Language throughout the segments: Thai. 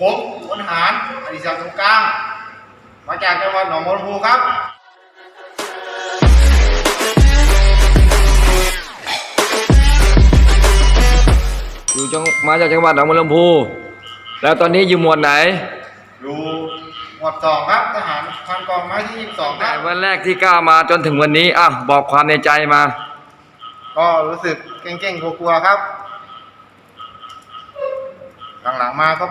ผมพลทหารอดิศักดิ์สงกลาง มาจากจังหวัดหนองบัวลำพูครับ อยู่จังมาจากจังหวัดหนองบัวลำพู แล้วตอนนี้อยู่หมวดไหนอยู่หมวดสองครับทหารพันกองไม้ที่ยี่สิบสองคแต่รับ วันแรกที่ก้าวมาจนถึงวันนี้อะบอกความในใจมา ก็รู้สึกเก่งๆกลัวๆครับ หลังๆมาก็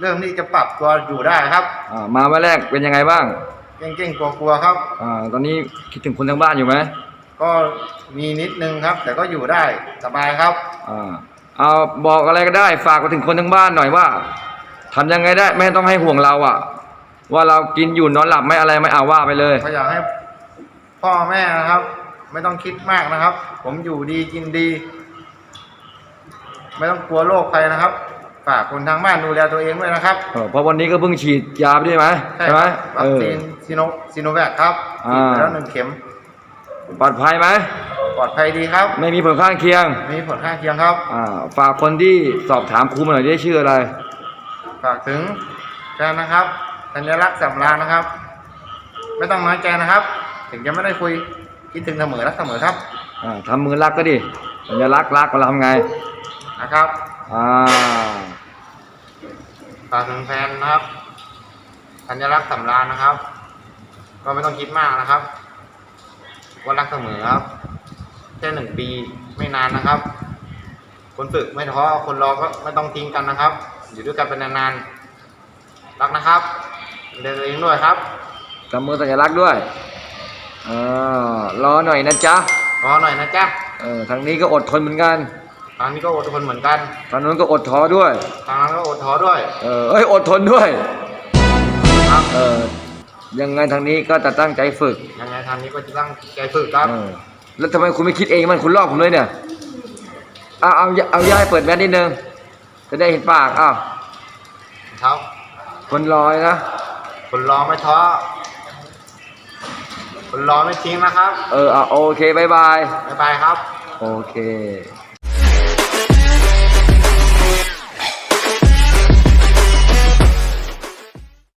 เริ่มที่จะปรับตัวอยู่ได้ครับอ่ามาวันแรกเป็นยังไงบ้างเก่งๆกลัวๆครับ อ่าตอนนี้คิดถึงคนทางบ้านอยู่ไหมก็มีนิดนึงครับ แต่ก็อยู่ได้สบายครับ อ่าเอาบอกอะไรก็ได้ ฝากไปถึงคนทางบ้านหน่อยว่าทำยังไงได้ไม่ต้องให้ห่วงเราอะ ว่าเรากินอยู่นอนหลับไม่อะไรไม่เอาว่าไปเลย ก็อยากให้พ่อแม่นะครับ ไม่ต้องคิดมากนะครับ ผมอยู่ดีกินดี ไม่ต้องกลัวโรคภัยนะครับ ฝากคนทางบ้านดูแลตัวเองด้วยนะครับเออเพราะวันนี้ก็เพิ่งฉีดยาไปด้วยไหมใช่ไหมวัเอคอ ซีนซีโนซีโนแวคครับอ่า ฉีดไปแล้วหนึ่งเข็มปลอดภัยไหมปลอดภัยดีครับ ไม่มีผลข้างเคียงไม่มีผลข้างเคียงครับ อ่าฝากคนที่สอบถามครูมาหน่อยได้ชื่ออะไร ฝากถึงแฟนนะครับสัญลักษณ์สำราญนะครับ ไม่ต้องน้อยใจนะครับ ถึงจะไม่ได้คุยคิดถึงเสมอรักเสมอครับอ่าทำมือรักก็ดิสัญลักษณ์รักเราทำไงนะครับ อ่า ฝากถึงแฟนนะครับ สัญลักษณ์สำราญนะครับ ก็ไม่ต้องคิดมากนะครับว่ารักเสมอครับแค่หนึ่งปีไม่นานนะครับ คนฝึกไม่ท้อคนรอก็ไม่ต้องทิ้งกันนะครับ อยู่ด้วยกันเป็นนานๆรักนะครับเดินตัวเองด้วยครับทำมือสัญลักษณ์ด้วยอ่ารอหน่อยนะจ๊ะรอหน่อยนะจ๊ะเออทางนี้ก็อดทนเหมือนกัน ทางนี้ก็อดทนเหมือนกันทางนู้นก็อดท้อด้วย ทางนั้นก็อดท้อด้วย เออเอ้ยอดทนด้วยครับเออยังไงทางนี้ก็จะตั้งใจฝึกยังไงทางนี้ก็จะตั้งใจฝึกครับ เออแล้วทำไมคุณไม่คิดเองมันคุณลอกผมเลยเนี่ยเอาเอาเอาย่าให้เปิดแมสนิดนึงจะได้เห็นปากอ้าวครับคนรอยนะคนรอไม่ท้อคนรอไม่ทิ้งนะครับ เออเอาโอเคบายบายบ๊ายบายครับ โอเค